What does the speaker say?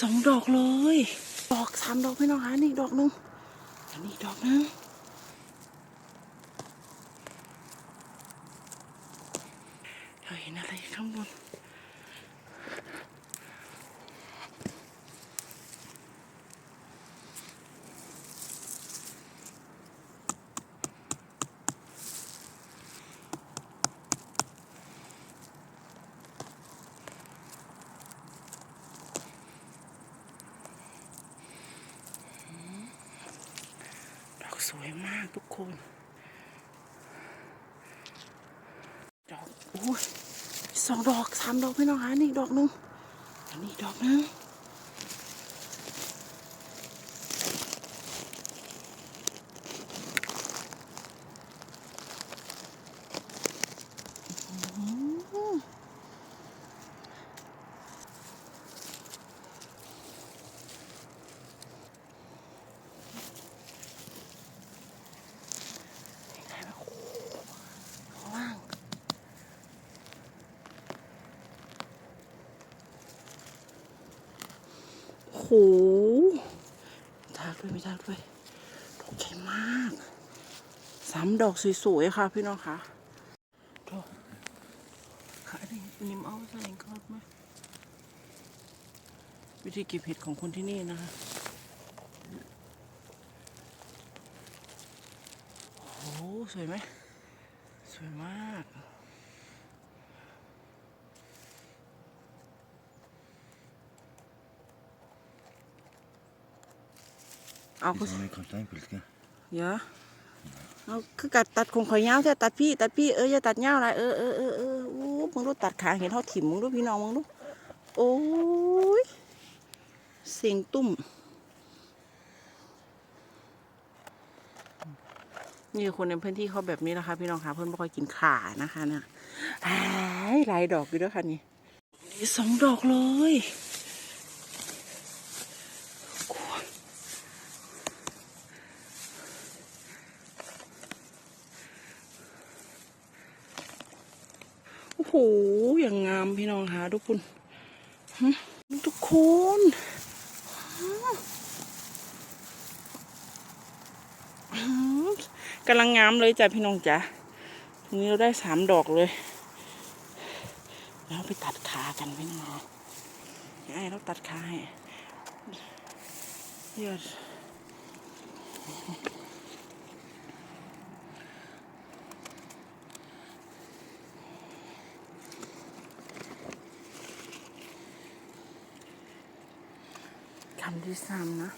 สองดอกเลย ดอกสามดอกพี่น้องคะนี่อีกดอกหนึงอันนี้อีกดอกหนึงเราเห็นอะไรข้างบน สวยมากทุกคน ดอกอุ้ยสองดอกสามดอกพี่น้องคะนี่ดอกหนึงอันนี้ดอกหนึงอื้อหือได้ไหมโอ้โหข้างล่าง โอ้โห ทากด้วยไม่ทากด้วยดอกใหญ่มากสามดอกสวยๆค่ะพี่น้องค่ะดูค่ะนี่นิมเอาใส่กอดไหมวิธีเก็บเห็ดของคนที่นี่นะคะโอ้โหสวยไหมสวยมาก เอาก็ Ils en ont quand même quelqu'un. เยอะเอาคือกัดตัดคงข่อยยาวใช่ตัดพี่ตัดพี่เอออย่าตัดยาวอะไรเออเออเออเออโอ้มึงรู้ตัดขาเห็นเขาถิ่มมึงรู้พี่น้องมึงรู้โอ้ยเสียงตุ่มนี่คนในพื้นที่เขาแบบนี้นะคะ พี่น้องคะเพื่อนไม่ค่อยกินขานะคะเนี่ยหายหลายดอกอยู่ด้วยค่ะนี่นี่สองดอกเลย อ้โห อย่างงามพี่น้องคะทุกคนทุกคนกำลังงามเลยจ้ะพี่น้องจ้ะทีนี้เราได้สามดอกเลย แล้วไปตัดขากันพี่น้องไอ้เราตัดขาให้เดี๋ยว คำที่สามนะ